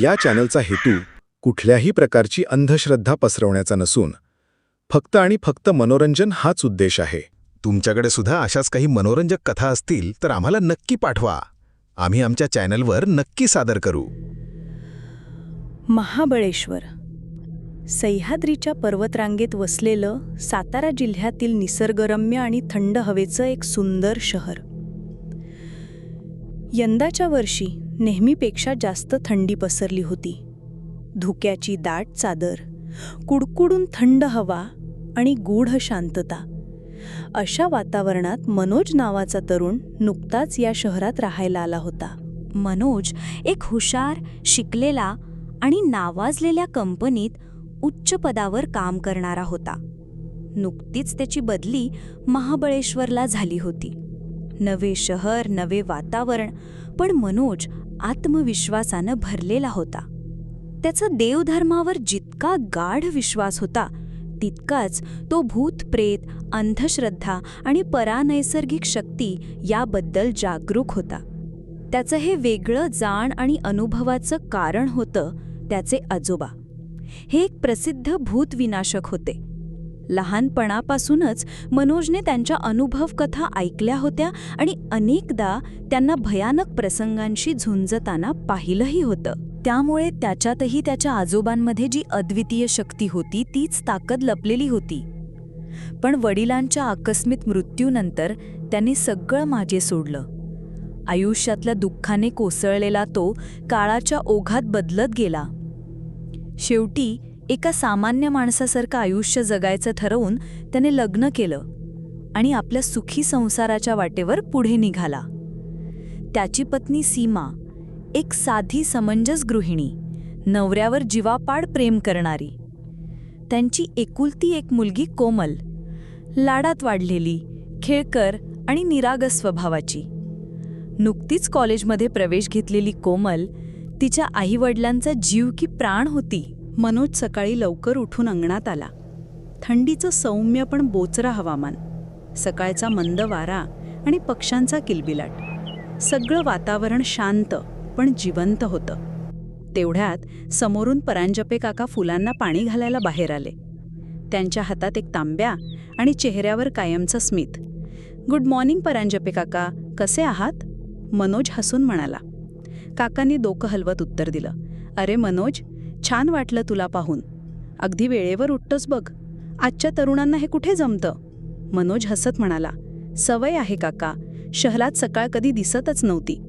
या चॅनलचा हेतू कुठल्याही प्रकारची अंधश्रद्धा पसरवण्याचा नसून फक्त आणि फक्त मनोरंजन हाच उद्देश आहे. तुमच्याकडे सुद्धा अशाच काही मनोरंजक कथा असतील तर आम्हाला नक्की पाठवा. आम्ही आमच्या चॅनलवर नक्की सादर करू. महाबळेश्वर. सह्याद्रीच्या पर्वतरांगेत वसलेलं सातारा जिल्ह्यातील निसर्गरम्य आणि थंड हवेचं एक सुंदर शहर. यंदाच्या वर्षी नेहमीपेक्षा जास्त थंडी पसरली होती. धुक्याची दाट चादर कुडकुडून थंड हवा आणि गूढ शांतता. अशा वातावरणात मनोज नावाचा तरुण नुकताच या शहरात राहायला आला होता. मनोज एक हुशार शिकलेला आणि नावाजलेल्या कंपनीत उच्च पदावर काम करणारा होता. नुकतीच त्याची बदली महाबळेश्वरला झाली होती. नवे शहर नवे वातावरण पण मनोज आत्मविश्वासानं भरलेला होता. त्याचा देवधर्मावर जितका गाढ विश्वास होता तितकाच तो भूत प्रेत अंधश्रद्धा आणि परानैसर्गिक शक्ती याबद्दल जागरूक होता. त्याचं हे वेगळं जाण आणि अनुभवाचं कारण होतं त्याचे आजोबा. हे एक प्रसिद्ध भूतविनाशक होते. लहानपणापासूनच मनोजने त्यांच्या अनुभवकथा ऐकल्या होत्या आणि अनेकदा त्यांना भयानक प्रसंगांशी झुंजताना पाहिलंही होतं. त्यामुळे त्याच्यातही त्याच्या आजोबांमध्ये जी अद्वितीय शक्ती होती तीच ताकद लपलेली होती. पण वडिलांच्या आकस्मिक मृत्यूनंतर त्यांनी सगळं माझे सोडलं. आयुष्यातल्या दुःखाने कोसळलेला तो काळाच्या ओघात बदलत गेला. शेवटी एका सामान्य माणसासारखं आयुष्य जगायचं ठरवून त्याने लग्न केलं आणि आपल्या सुखी संसाराच्या वाटेवर पुढे निघाला. त्याची पत्नी सीमा एक साधी समंजस गृहिणी नवऱ्यावर जीवापाड प्रेम करणारी. त्यांची एकुलती एक मुलगी कोमल लाडात वाढलेली खेळकर आणि निरागस स्वभावाची. नुकतीच कॉलेजमध्ये प्रवेश घेतलेली कोमल तिच्या आईवडिलांचा जीव की प्राण होती. मनोज सकाळी लवकर उठून अंगणात आला. थंडीचं सौम्य पण बोचरा हवामान. सकाळचा मंद वारा आणि पक्ष्यांचा किलबिलाट. सगळं वातावरण शांत पण जिवंत होतं. तेवढ्यात समोरून परांजपे काका फुलांना पाणी घालायला बाहेर आले. त्यांच्या हातात एक तांब्या आणि चेहऱ्यावर कायमचं स्मित. गुड मॉर्निंग परांजपे काका. कसे आहात? मनोज हसून म्हणाला. काकांनी डोकं हलवत उत्तर दिलं. अरे मनोज छान वाटलं तुला पाहून. अगदी वेळेवर उठतोस बघ. आजच्या तरुणांना हे कुठे जमतं? मनोज हसत म्हणाला सवय आहे काका. शहरात सकाळ कधी दिसतच नव्हती.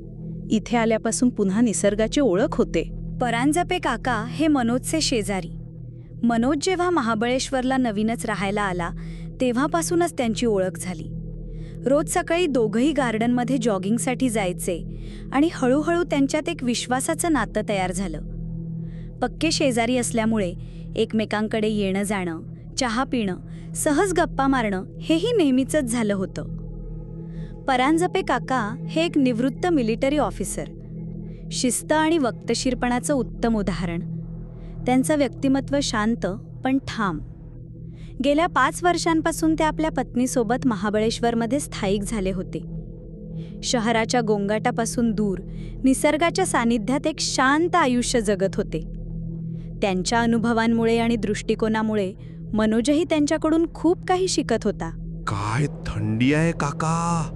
इथे आल्यापासून पुन्हा निसर्गाची ओळख होते. परांजपे काका हे मनोजचे शेजारी. मनोज जेव्हा महाबळेश्वरला नवीनच राहायला आला तेव्हापासूनच त्यांची ओळख झाली. रोज सकाळी दोघंही गार्डनमध्ये जॉगिंगसाठी जायचे आणि हळूहळू त्यांच्यात एक विश्वासाचं नातं तयार झालं. पक्के शेजारी असल्यामुळे एकमेकांकडे येणं जाणं चहा पिणं सहज गप्पा मारणं हेही नेहमीचंच झालं होतं. परांजपे काका हे एक निवृत्त मिलिटरी ऑफिसर. शिस्त आणि वक्तशीरपणाचं उत्तम उदाहरण. त्यांचं व्यक्तिमत्व शांत पण ठाम. गेल्या पाच वर्षांपासून ते आपल्या पत्नीसोबत महाबळेश्वरमध्ये स्थायिक झाले होते. शहराच्या गोंगाटापासून दूर निसर्गाच्या सानिध्यात एक शांत आयुष्य जगत होते. त्यांच्या अनुभवांमुळे आणि दृष्टिकोनामुळे मनोजही त्यांच्याकडून खूप काही शिकत होता. काय थंडी आहे काका?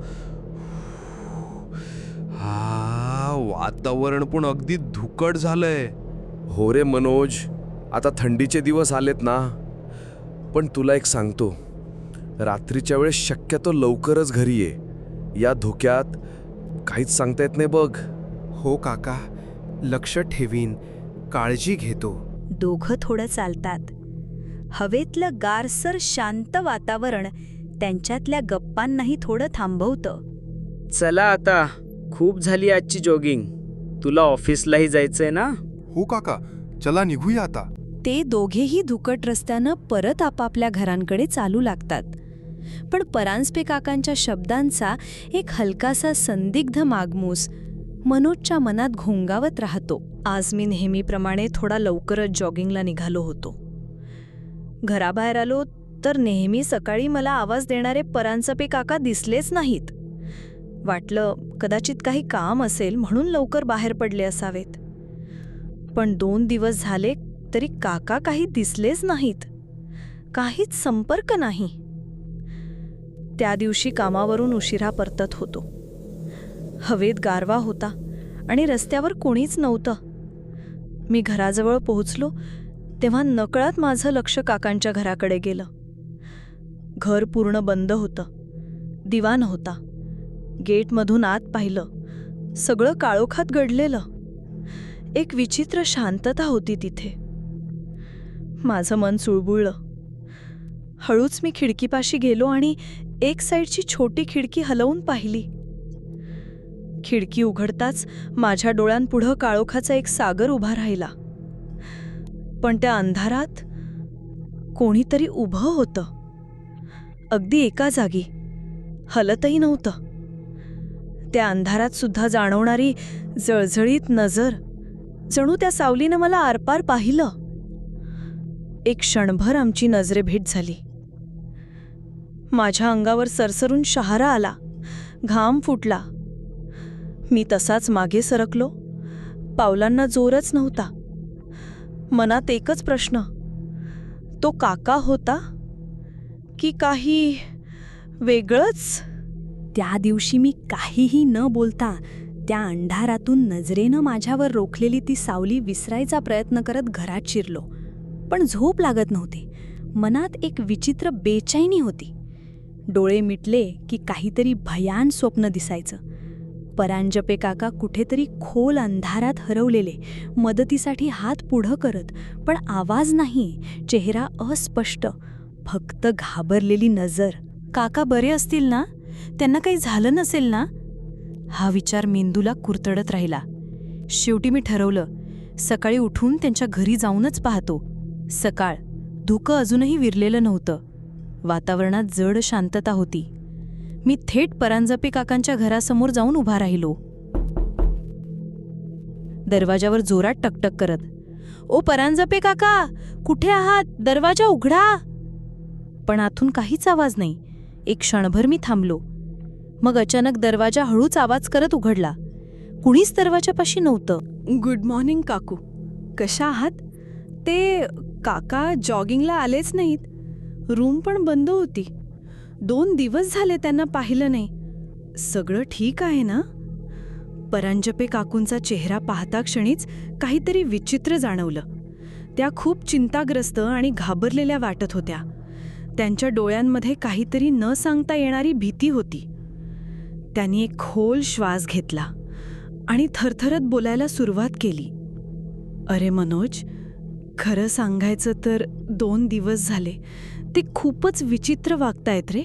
हा वातावरण पण अगदी धुकट झालंय. हो रे मनोज आता थंडीचे दिवस आलेत ना. पण तुला एक सांगतो रात्रीच्या वेळेस शक्यतो लवकरच घरी ये. या धोक्यात काहीच सांगता येत नाही बघ. हो काका लक्ष ठेवीन काळजी घेतो. दोघं थोडं चालतात. हवेतलं गारसर शांत वातावरण त्यांच्यातल्या गप्पांनाही थोडं थांबवतं. चला आता. खूप झाली आजची जॉगिंग. तुला ऑफिसलाही जायचंय ना? हो काका. चला निघूया आता. ते दोघेही धुकट रस्त्यानं परत आपापल्या घरांकडे चालू लागतात. पण परांजपे काकांच्या शब्दांचा एक हलकासा संदिग्ध मागमूस मनोजच्या मनात घोंगावत राहतो. आज मी नेहमीप्रमाणे थोडा लवकरच जॉगिंगला निघालो होतो. घराबाहेर आलो तर नेहमी सकाळी मला आवाज देणारे परांजपे काका दिसलेच नाहीत. वाटलं कदाचित काही काम असेल म्हणून लवकर बाहेर पडले असावेत. पण दोन दिवस झाले तरी काका काही दिसलेच नाहीत. काहीच संपर्क नाही. त्या दिवशी कामावरून उशिरा परतत होतो. हवेत गारवा होता आणि रस्त्यावर कोणीच नव्हतं. मी घराजवळ पोहोचलो तेव्हा नकळत माझं लक्ष काकांच्या घराकडे गेलं. घर पूर्ण बंद होतं. दिवा नव्हता गेटमधून आत पाहिलं. सगळं काळोखात घडलेलं. एक विचित्र शांतता होती तिथे. माझं मन चुळबुळलं हळूच मी खिडकीपाशी गेलो आणि एक साईडची छोटी खिडकी हलवून पाहिली. खिडकी उघडताच माझ्या डोळ्यांपुढं काळोखाचा एक सागर उभा राहिला. पण त्या अंधारात कोणीतरी उभं होतं. अगदी एका जागी हलतही नव्हतं. त्या अंधारात सुद्धा जाणवणारी जळजळीत नजर जणू त्या सावलीनं मला आरपार पाहिलं. एक क्षणभर आमची नजरेभेट झाली. माझ्या अंगावर सरसरून शहारा आला. घाम फुटला. मी तसाच मागे सरकलो. पावलांना जोरच नव्हता. मनात एकच प्रश्न. तो काका होता? की काही वेगळंच? त्या दिवशी मी काहीही न बोलता त्या अंधारातून नजरेनं माझ्यावर रोखलेली ती सावली विसरायचा प्रयत्न करत घरात शिरलो. पण झोप लागत नव्हती. मनात एक विचित्र बेचैनी होती. डोळे मिटले की काहीतरी भयान स्वप्न दिसायचं. परांजपे काका कुठेतरी खोल अंधारात हरवलेले मदतीसाठी हात पुढं करत पण आवाज नाही चेहरा अस्पष्ट फक्त घाबरलेली नजर. काका बरे असतील ना? त्यांना काही झालं नसेल ना? हा विचार मेंदूला कुरतडत राहिला. शेवटी मी ठरवलं सकाळी उठून त्यांच्या घरी जाऊनच पाहतो. सकाळ धुकं अजूनही विरलेलं नव्हतं. वातावरणात जड शांतता होती. मी थेट परांजपे काकांच्या घरासमोर जाऊन उभा राहिलो. दरवाजावर जोरात टकटक करत ओ परांजपे काका कुठे आहात? दरवाजा उघडा. पण आतून काहीच आवाज नाही. एक क्षणभर मी थांबलो. मग अचानक दरवाजा हळूच आवाज करत उघडला. कुणीच दरवाजापाशी नव्हतं. गुड मॉर्निंग काकू. कशा आहात? ते काका जॉगिंगला आलेच नाहीत. रूम पण बंद होती. दोन दिवस झाले त्यांना पाहिलं नाही. सगळं ठीक आहे ना? परांजपे काकूंचा चेहरा पाहता क्षणीच काहीतरी विचित्र जाणवलं. त्या खूप चिंताग्रस्त आणि घाबरलेल्या वाटत होत्या. त्यांच्या डोळ्यांमध्ये काहीतरी न सांगता येणारी भीती होती. त्यांनी एक खोल श्वास घेतला आणि थरथरत बोलायला सुरुवात केली. अरे मनोज खरं सांगायचं तर दोन दिवस झाले. ते खूपच विचित्र वागतायत रे.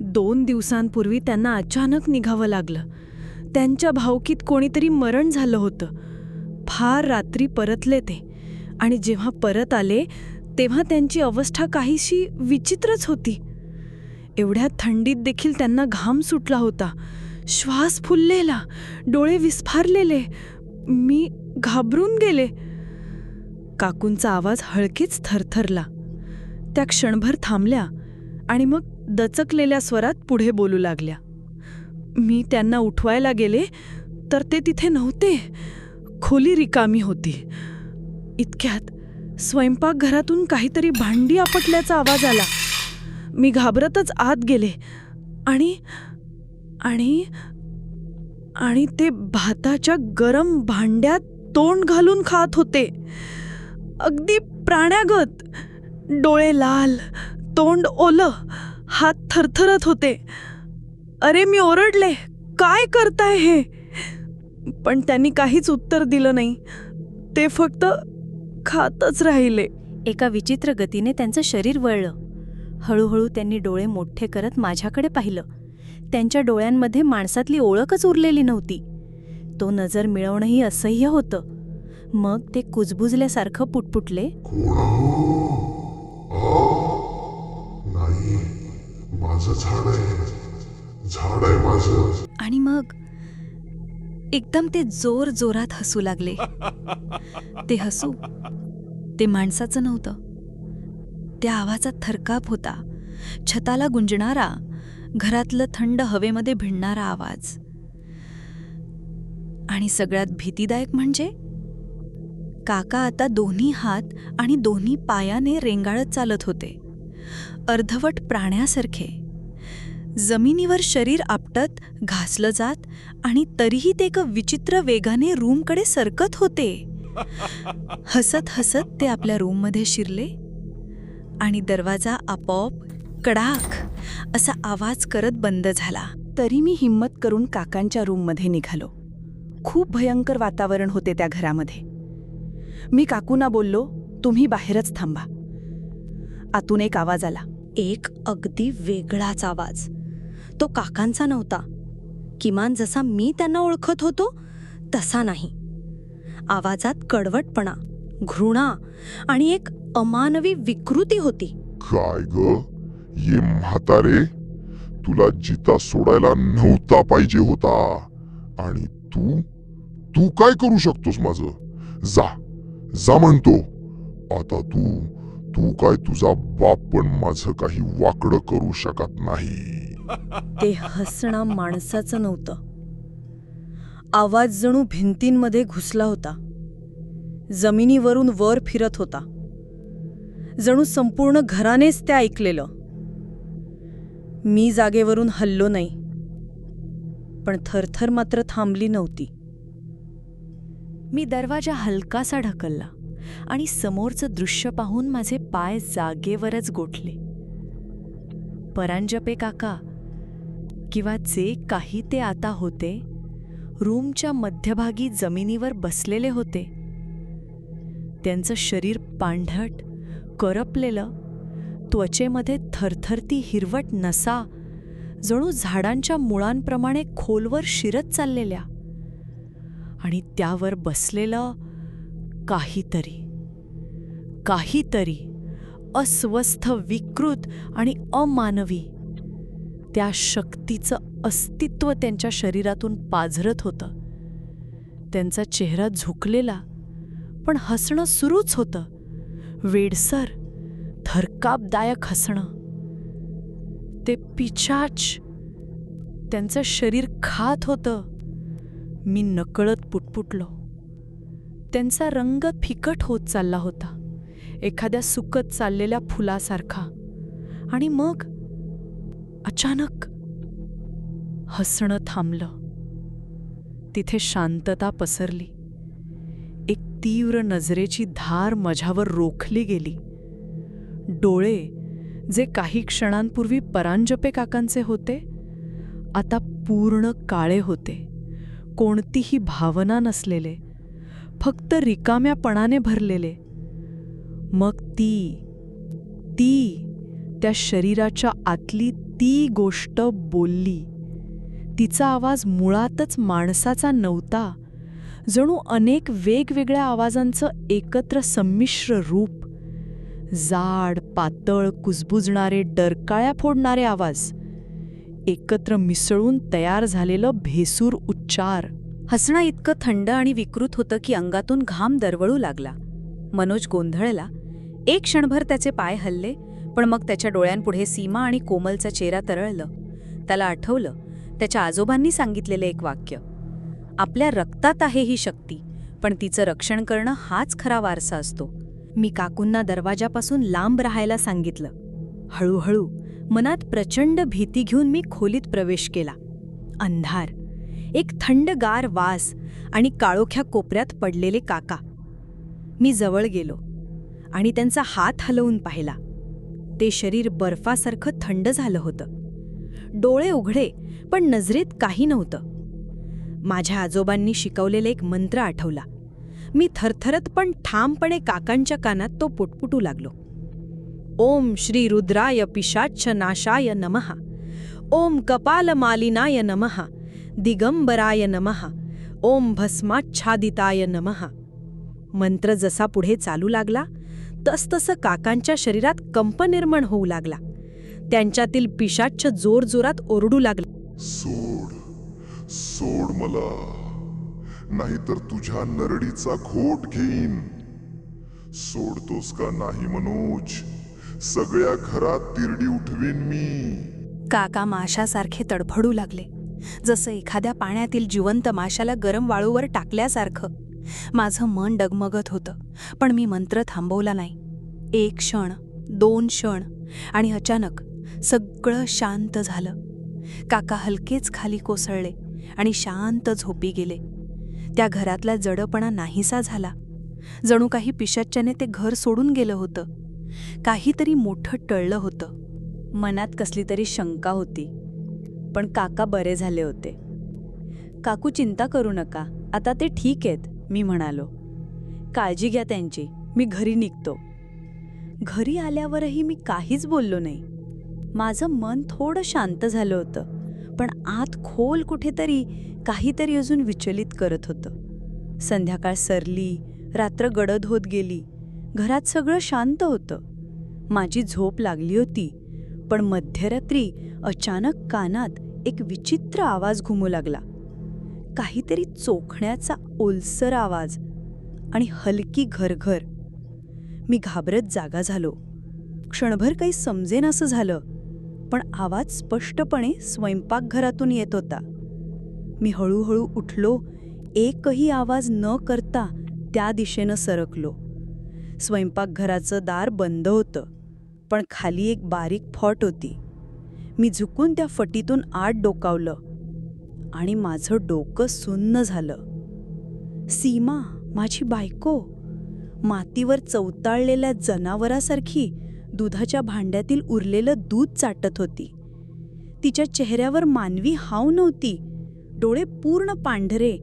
दोन दिवसांपूर्वी त्यांना अचानक निघावं लागलं. त्यांच्या भावकीत कोणीतरी मरण झालं होतं. फार रात्री परतले ते. आणि जेव्हा परत आले तेव्हा त्यांची अवस्था काहीशी विचित्रच होती. एवढ्या थंडीत देखील त्यांना घाम सुटला होता. श्वास फुललेला. डोळे विस्फारलेले. मी घाबरून गेले. काकूंचा आवाज हळकेच थरथरला. त्या क्षणभर थांबल्या आणि मग दचकलेल्या स्वरात पुढे बोलू लागल्या. मी त्यांना उठवायला गेले तर ते तिथे नव्हते. खोली रिकामी होती. इतक्यात स्वयंपाकघरातून काहीतरी भांडी आपटल्याचा आवाज आला. मी घाबरतच आत गेले आणि आणि आणि ते भाताच्या गरम भांड्यात तोंड घालून खात होते. अगदी प्राण्यागत! डोळे लाल तोंड ओलं हात थरथरत होते. अरे मी ओरडले. काय करताय हे? पण त्यांनी काहीच उत्तर दिलं नाही. ते फक्त खातच राहिले. एका विचित्र गतीने त्यांचं शरीर वळलं. हळूहळू त्यांनी डोळे मोठे करत माझ्याकडे पाहिलं. त्यांच्या डोळ्यांमध्ये माणसातली ओळखच उरलेली नव्हती. तो नजर मिळवणंही असह्य होतं. मग ते कुजबुजल्यासारखं पुटपुटले. नाही माझं झाड आहे. झाड आहे माझं. आणि मग एकदम ते जोर जोरात हसू लागले. ते हसू ते माणसाचं नव्हतं. त्या आवाजात थरकाप होता. छताला गुंजणारा घरातलं थंड हवेमध्ये भिडणारा आवाज. आणि सगळ्यात भीतीदायक म्हणजे काका आता दोन्ही हात आणि दोन्ही पायाने रेंगाळत चालत होते. अर्धवट प्राण्यासारखे. जमिनीवर शरीर आपटत घासलं जात आणि तरीही ते एका विचित्र वेगाने रूमकडे सरकत होते. हसत हसत ते आपल्या रूममध्ये शिरले आणि दरवाजा आपोआप कडाक असा आवाज करत बंद झाला. तरी मी हिंमत करून काकांच्या रूममध्ये निघालो. खूप भयंकर वातावरण होते त्या घरामध्ये. मी काकूंना बोललो तुम्ही बाहेरच थांबा. आतून एक आवाज आला. एक अगदी वेगळाच आवाज. तो काकांचा नव्हता. किमान जसा मी त्यांना ओळखत होतो तसा नाही. आवाजात कडवटपणा घृणा आणि एक अमानवी विकृती होती. काय ग? ये म्हातारे तुला जिता सोडायला नव्हता पाहिजे होता. आणि तू तू काय करू शकतोस माझं? जा. जा म्हणतो आता तू तू काय तुझा बाप पण माझं काही वाकडं करू शकत नाही. ते हसणं माणसाचं नव्हतं. आवाज जणू भिंतींमध्ये घुसला होता. जमिनीवरून वर फिरत होता. जणू संपूर्ण घरानेच ते ऐकलेलं. मी जागेवरून हल्लो नाही. पण थरथर मात्र थांबली नव्हती. मी दरवाजा हलकासा ढकलला आणि समोरचं दृश्य पाहून माझे पाय जागेवरच गोठले. परांजपे काका किंवा जे काही ते आता होते रूमच्या मध्यभागी जमिनीवर बसलेले होते. त्यांचं शरीर पांढट करपलेलं त्वचेमध्ये थरथरती हिरवट नसा जणू झाडांच्या मुळांप्रमाणे खोलवर शिरत चाललेल्या. आणि त्यावर बसलेलं काहीतरी काहीतरी अस्वस्थ विकृत आणि अमानवी त्या शक्तीचं अस्तित्व त्यांच्या शरीरातून पाझरत होतं. त्यांचा चेहरा झुकलेला पण हसणं सुरूच होतं. वेडसर थरकापदायक हसणं. ते पिचाच त्यांचं शरीर खात होतं. मी नकळत पुटपुटलो. त्यांचा रंग फिकट होत चालला होता. एखाद्या सुकत चाललेल्या फुलासारखा. आणि मग अचानक हसणं थांबलं. तिथे शांतता पसरली. एक तीव्र नजरेची धार माझ्यावर रोखली गेली. डोळे जे काही क्षणांपूर्वी परांजपे काकांचे होते आता पूर्ण काळे होते. कोणतीही भावना नसलेले फक्त रिकाम्यापणाने भरलेले. मग ती ती त्या शरीराच्या आतली ती गोष्ट बोलली. तिचा आवाज मुळातच माणसाचा नव्हता. जणू अनेक वेगवेगळ्या आवाजांचं एकत्र संमिश्र रूप. जाड पातळ कुजबुजणारे डरकाळ्या फोडणारे आवाज. एकत्र मिसळून तयार झालेलं भेसूर उच्चार. हसणं इतकं थंड आणि विकृत होतं की अंगातून घाम दरवळू लागला. मनोज गोंधळला. एक क्षणभर त्याचे पाय हल्ले पण मग त्याच्या डोळ्यांपुढे सीमा आणि कोमलचा चेहरा तरळलं. त्याला आठवलं त्याच्या आजोबांनी सांगितलेलं एक वाक्य. आपल्या रक्तात आहे ही शक्ती पण तिचं रक्षण करणं हाच खरा वारसा असतो. मी काकूंना दरवाजापासून लांब राहायला सांगितलं. हळूहळू मनात प्रचंड भीती घेऊन मी खोलीत प्रवेश केला. अंधार एक थंडगार वास आणि काळोख्या कोपऱ्यात पडलेले काका. मी जवळ गेलो आणि त्यांचा हात हलवून पाहिला. ते शरीर बर्फासारखं थंड झालं होतं. डोळे उघडे पण नजरेत काही नव्हतं. माझ्या आजोबांनी शिकवलेला एक मंत्र आठवला. मी थरथरत पण ठामपणे काकांच्या कानात तो पुटपुटू लागलो. ओम श्री रुद्राय पिशाच्छ नाशाय नमः। ओम कपालमालिनाय नमः। दिगंबराय नमः। ओम भस्माच्छादिताय नमः। मंत्र जसा पुढे चालू लागला तसतसं काकांच्या शरीरात कंप निर्माण होऊ लागला. त्यांच्यातील पिशाच्छ जोरजोरात ओरडू लागला. सोड सोड मला. नाहीतर तुझ्या नरडीचा घोट घेईन. सोडतोस का नाही मनोज? सगळ्या घरात तिरडी उठवीन मी. काका माशासारखे तडफडू लागले. जसं एखाद्या पाण्यातील जिवंत माशाला गरम वाळूवर टाकल्यासारखं. माझं मन डगमगत होतं पण मी मंत्र थांबवला नाही. एक क्षण दोन क्षण आणि अचानक सगळं शांत झालं. काका हलकेच खाली कोसळले आणि शांत झोपी गेले. त्या घरातला जडपणा नाहीसा झाला. जणू काही पिशाच्याने ते घर सोडून गेलं होतं. काहीतरी मोठं टळलं होतं. मनात कसली तरी शंका होती. पण काका बरे झाले होते. काकू चिंता करू नका आता ते ठीक आहेत मी म्हणालो. काळजी घ्या त्यांची मी घरी निघतो. घरी आल्यावरही मी काहीच बोललो नाही. माझं मन थोडं शांत झालं होतं पण आत खोल कुठेतरी काहीतरी अजून विचलित करत होतं. संध्याकाळ सरली रात्र गडद होत गेली. घरात सगळं शांत होतं. माझी झोप लागली होती पण मध्यरात्री अचानक कानात एक विचित्र आवाज घुमू लागला. काहीतरी चोखण्याचा ओलसर आवाज आणि हलकी घरघर. मी घाबरत जागा झालो. क्षणभर काही समजेन असं झालं पण आवाज स्पष्टपणे स्वयंपाकघरातून येत होता. मी हळूहळू उठलो एकही आवाज न करता त्या दिशेनं सरकलो. स्वयंपाकघराचं दार बंद होतं पण खाली एक बारीक फॉट होती. मी झुकून त्या फटीतून आत डोकावलं आणि माझं डोकं सुन्न झालं. सीमा माझी बायको मातीवर चवताळलेल्या जनावरासारखी दुधाच्या भांड्यातील उरलेलं दूध चाटत होती. तिच्या चेहऱ्यावर मानवी हाव नव्हती. डोळे पूर्ण पांढरे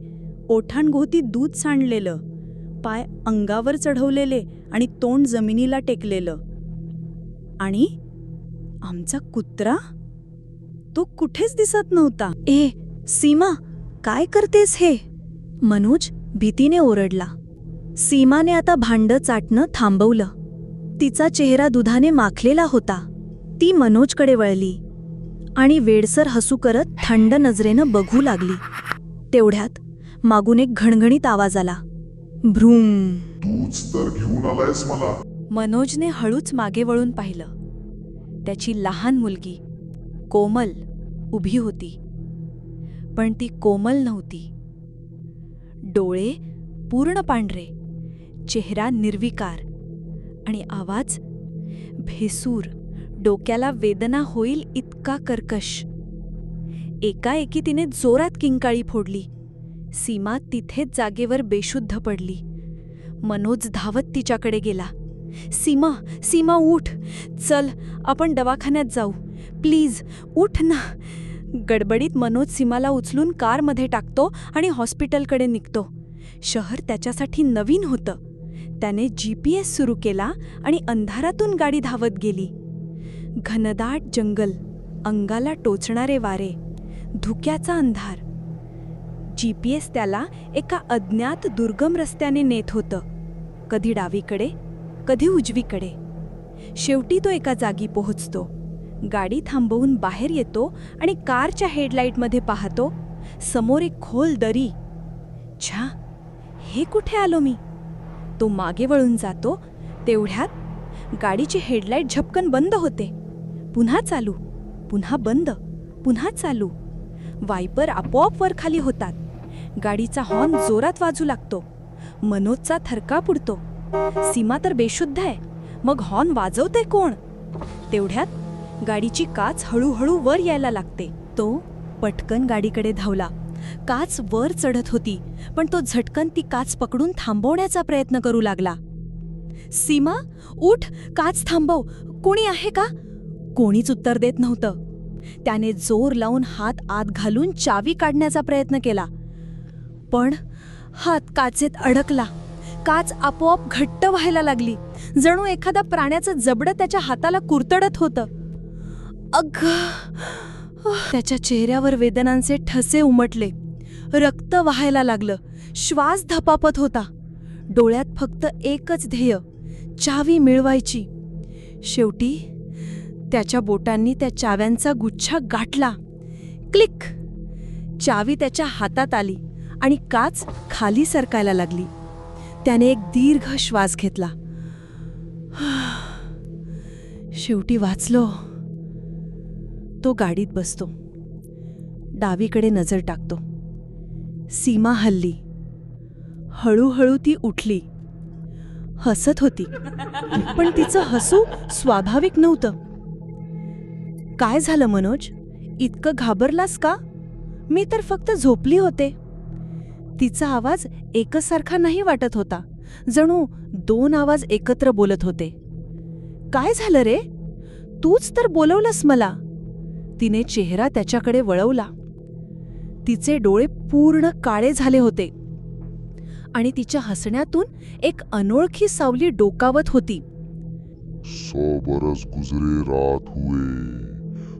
ओठांभोवती दूध सांडलेलं. पाय अंगावर चढवलेले आणि तोंड जमिनीला टेकलेलं. आणि आमचा कुत्रा? तो कुठेच दिसत नव्हता. ए सीमा काय करतेस हे? मनोज भीतीने ओरडला. सीमाने आता भांड चाटणं थांबवलं. तिचा चेहरा दुधाने माखलेला होता. ती मनोजकडे वळली आणि वेडसर हसू करत थंड नजरेनं बघू लागली. तेवढ्यात मागून एक घणघणीत आवाज आला. भ्रूम. तूच तर घेऊन आलायस मला. मनोजने हळूच मागे वळून पाहिलं. त्याची लहान मुलगी कोमल उभी होती. पण ती कोमल नव्हती. डोळे पूर्ण पांढरे चेहरा निर्विकार आणि आवाज भेसूर डोक्याला वेदना होईल इतका कर्कश. एकाएकी तिने जोरात किंकाळी फोडली. सीमा तिथेच जागेवर बेशुद्ध पडली. मनोज धावत तिच्याकडे गेला. सीमा सीमा उठ. चल आपण दवाखान्यात जाऊ. प्लीज उठ ना. गडबडीत मनोज सीमाला उचलून कारमध्ये टाकतो आणि हॉस्पिटलकडे निघतो. शहर त्याच्यासाठी नवीन होतं. त्याने जी पी एस सुरू केला आणि अंधारातून गाडी धावत गेली. घनदाट जंगल अंगाला टोचणारे वारे धुक्याचा अंधार. जी पी एस त्याला एका अज्ञात दुर्गम रस्त्याने नेत होतं. कधी डावीकडे कधी उजवीकडे. शेवटी तो एका जागी पोहोचतो. गाडी थांबवून बाहेर येतो आणि कारच्या हेडलाईटमध्ये पाहतो समोर एक खोल दरी. छा हे कुठे आलो मी? तो मागे वळून जातो. तेवढ्यात गाडीची हेडलाईट झपकन बंद होते. पुन्हा चालू पुन्हा बंद पुन्हा चालू. वायपर आपोआप वर खाली होतात. गाडीचा हॉर्न जोरात वाजू लागतो. मनोजचा थरकाप उडतो सीमा तर बेशुद्ध आहे. मग हॉर्न वाजवते कोण? तेवढ्यात गाडीची काच हळूहळू वर यायला लागते. तो पटकन गाडीकडे धावला. काच वर चढत होती पण तो झटकन ती काच पकडून थांबवण्याचा प्रयत्न करू लागला. सीमा उठ काच थांबव. कोणी आहे का? कोणीच उत्तर देत नव्हतं. त्याने जोर लावून हात आत घालून चावी काढण्याचा प्रयत्न केला. पण हात काचेत अडकला. काच आपोआप घट्ट व्हायला लागली. जणू एखादा प्राण्याचं जबडं त्याच्या हाताला कुरतडत होतं. अग त्याच्या चेहऱ्यावर वेदनांचे ठसे उमटले. रक्त वाहायला लागलं. श्वास धपापत होता. डोळ्यात फक्त एकच ध्येय चावी मिळवायची. शेवटी त्याच्या बोटांनी त्या चाव्यांचा गुच्छा गाठला. क्लिक! चावी त्याच्या हातात आली. आणि काच खाली सरकायला लागली. त्याने एक दीर्घ श्वास घेतला. शेवटी वाचलो. तो गाडीत बसतो. डावीकडे नजर टाकतो. सीमा हल्ली. हळूहळू ती उठली. हसत होती. पण तिचं हसू स्वाभाविक नव्हतं. काय झालं मनोज? इतकं घाबरलास का? मी तर फक्त झोपली होते. तिचा आवाज एकसारखा नाही वाटत होता. जणू दोन आवाज एकत्र बोलत होते. काय झालं रे? तूच तर बोलवलंस मला. तिने चेहरा त्याच्याकडे वळवला. तिचे डोळे पूर्ण काळे झाले होते. आणि तिच्या हसण्यातून एक अनोळखी सावली डोकावत होती. सौ बरस गुजरे रात हुए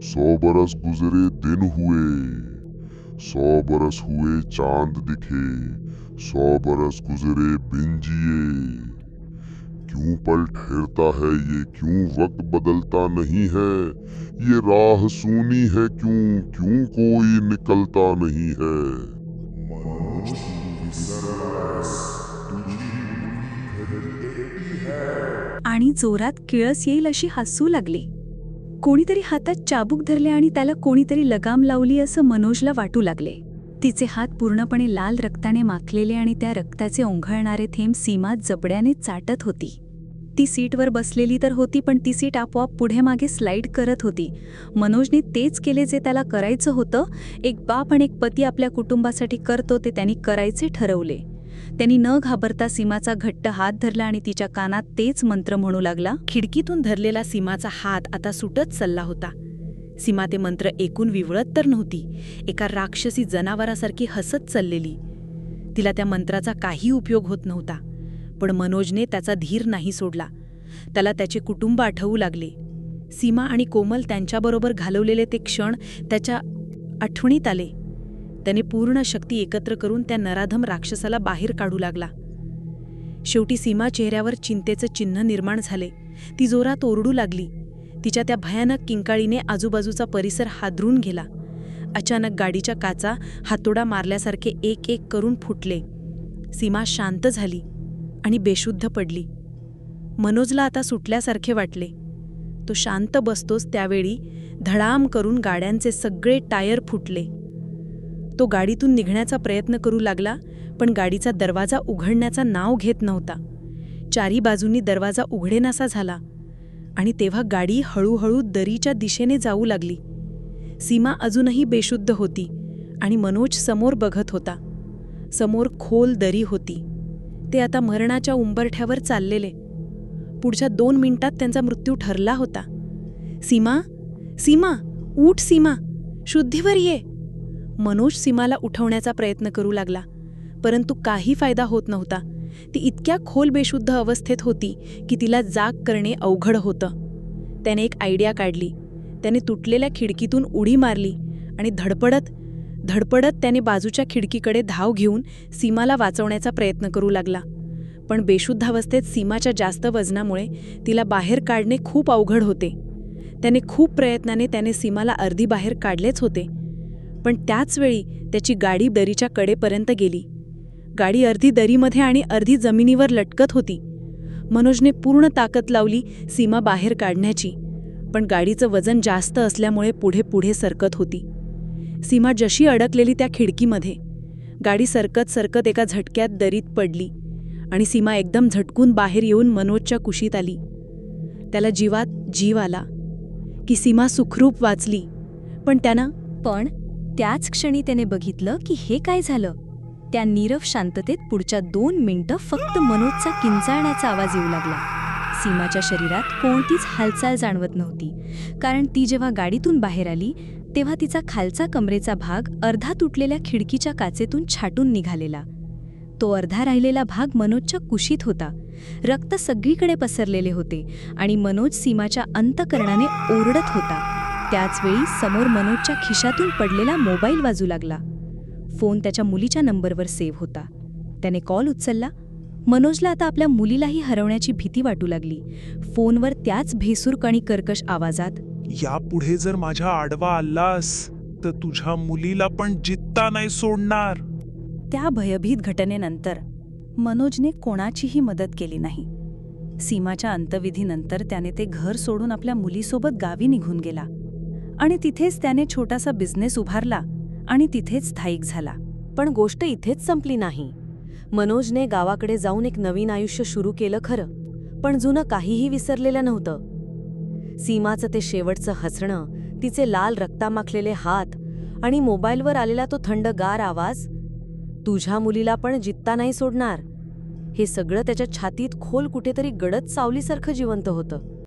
सौ बरस गुजरे दिन हुए सौ बरस हुए चाँद दिखे, सौ बरस गुजरे बिन जिए। क्यों पल ठहरता है ये, क्यों वक्त बदलता नहीं है? ये राह सूनी है क्यों क्यों कोई निकलता नहीं है? आणि जोरात किळस येईल अशी हसू लागली. कोणीतरी हातात चाबूक धरले आणि त्याला कोणीतरी लगाम लावली असं मनोजला वाटू लागले. तिचे हात पूर्णपणे लाल रक्ताने माखलेले आणि त्या रक्ताचे ओंघळणारे थेंब सीमा जबड्याने चाटत होती. ती सीटवर बसलेली तर होती पण ती सीट आपोआप पुढे मागे स्लाईड करत होती. मनोजने तेच केले जे त्याला करायचं होतं. एक बाप आणि एक पती आपल्या कुटुंबासाठी करतो ते त्यांनी करायचे ठरवले. त्यांनी न घाबरता सीमाचा घट्ट हात धरला आणि तिच्या कानात तेच मंत्र म्हणू लागला खिडकीतून धरलेला सीमाचा हात आता सुटत चालला होता. सीमा ते मंत्र ऐकून विवळत तर नव्हती एका राक्षसी जनावरासारखी हसत चाललेली. तिला त्या मंत्राचा काही उपयोग होत नव्हता पण मनोजने त्याचा धीर नाही सोडला. त्याला त्याचे कुटुंब आठवू लागले. सीमा आणि कोमल त्यांच्याबरोबर घालवलेले ते क्षण त्याच्या आठवणीत आले. त्याने पूर्ण शक्ती एकत्र करून त्या नराधम राक्षसाला बाहेर काढू लागला. शेवटी सीमा चेहऱ्यावर चिंतेचं चिन्ह निर्माण झाले. ती जोरात ओरडू लागली. तिच्या त्या भयानक किंकाळीने आजूबाजूचा परिसर हादरून गेला. अचानक गाडीच्या काचा हातोडा मारल्यासारखे एक एक करून फुटले. सीमा शांत झाली आणि बेशुद्ध पडली. मनोजला आता सुटल्यासारखे वाटले. तो शांत बसतोच त्यावेळी धडाम करून गाड्यांचे सगळे टायर फुटले. तो गाडीतून निघण्याचा प्रयत्न करू लागला पण गाडीचा दरवाजा उघडण्याचा नाव घेत नव्हता. चारी बाजूंनी दरवाजा उघडेनासा झाला आणि तेव्हा गाडी हळूहळू दरीच्या दिशेने जाऊ लागली. सीमा अजूनही बेशुद्ध होती आणि मनोज समोर बघत होता. समोर खोल दरी होती. ते आता मरणाच्या उंबरठ्यावर चाललेले. पुढच्या दोन मिनिटात त्यांचा मृत्यू ठरला होता. सीमा? सीमा? उठ सीमा! शुद्धीवर ये! मनोज सीमाला उठवण्याचा प्रयत्न करू लागला. परंतु काही फायदा होत नव्हता. ती इतक्या खोल बेशुद्ध अवस्थेत होती की तिला जाग करणे अवघड होतं. त्याने एक आयडिया काढली. त्याने तुटलेल्या खिडकीतून उडी मारली आणि धडपडत धडपडत त्याने बाजूच्या खिडकीकडे धाव घेऊन सीमाला वाचवण्याचा प्रयत्न करू लागला. पण बेशुद्धावस्थेत सीमाच्या जास्त वजनामुळे तिला बाहेर काढणे खूप अवघड होते. त्याने खूप प्रयत्नाने त्याने सीमाला अर्धी बाहेर काढलेच होते. पण त्याच वेळी त्याची गाडी दरीच्या कडेपर्यंत गेली. गाडी अर्धी दरीमध्ये आणि अर्धी जमिनीवर लटकत होती. मनोजने पूर्ण ताकद लावली सीमा बाहेर काढण्याची. पण गाडीचं वजन जास्त असल्यामुळे पुढे पुढे सरकत होती. सीमा जशी अडकलेली त्या खिडकीमध्ये. गाडी सरकत सरकत एका झटक्यात दरीत पडली आणि सीमा एकदम झटकून बाहेर येऊन मनोजच्या कुशीत आली. त्याला जीवात जीव आला की सीमा सुखरूप वाचली. पण त्यानं पण त्याच क्षणी त्याने बघितलं की हे काय झालं. त्या नीरव शांततेत पुढच्या दोन मिनिटं फक्त मनोजचा किंचाळण्याचा आवाज येऊ लागला. सीमाच्या शरीरात कोणतीच हालचाल जाणवत नव्हती. कारण ती जेव्हा गाडीतून बाहेर आली तेव्हा तिचा खालचा कमरेचा भाग अर्धा तुटलेल्या खिडकीच्या काचेतून छाटून निघालेला. तो अर्धा राहिलेला भाग मनोजच्या कुशीत होता. रक्त सगळीकडे पसरलेले होते आणि मनोज सीमाच्या अंतकरणाने ओरडत होता. त्याचवेळी समोर मनोजच्या खिशातून पडलेला मोबाईल वाजू लागला. फोन त्याच्या मुलीच्या नंबरवर सेव्ह होता. त्याने कॉल उचलला. मनोजला आता आपल्या मुलीलाही हरवण्याची भीती वाटू लागली. फोनवर त्याच भेसूर आणि कर्कश आवाजात यापुढे जर माझ्या आडवा आलास तर तुझ्या मुलीला पण जित्ता नाही सोडणार. त्या भयभीत घटनेनंतर मनोजने कोणाचीही मदत केली नाही. सीमाच्या अंतविधीनंतर त्याने ते घर सोडून आपल्या मुलीसोबत गावी निघून गेला. आणि तिथेच त्याने छोटासा बिझनेस उभारला आणि तिथेच स्थायिक झाला. पण गोष्ट इथेच संपली नाही. मनोजने गावाकडे जाऊन एक नवीन आयुष्य सुरू केलं खरं पण जुनं काहीही विसरलेलं नव्हतं. सीमाचं ते शेवटचं हसणं तिचे लाल रक्तामाखलेले हात आणि मोबाईलवर आलेला तो थंडगार आवाज तुझ्या मुलीला पण जित्ता नाही सोडणार. हे सगळं त्याच्या छातीत खोल कुठेतरी गडद सावलीसारखं जिवंत होतं.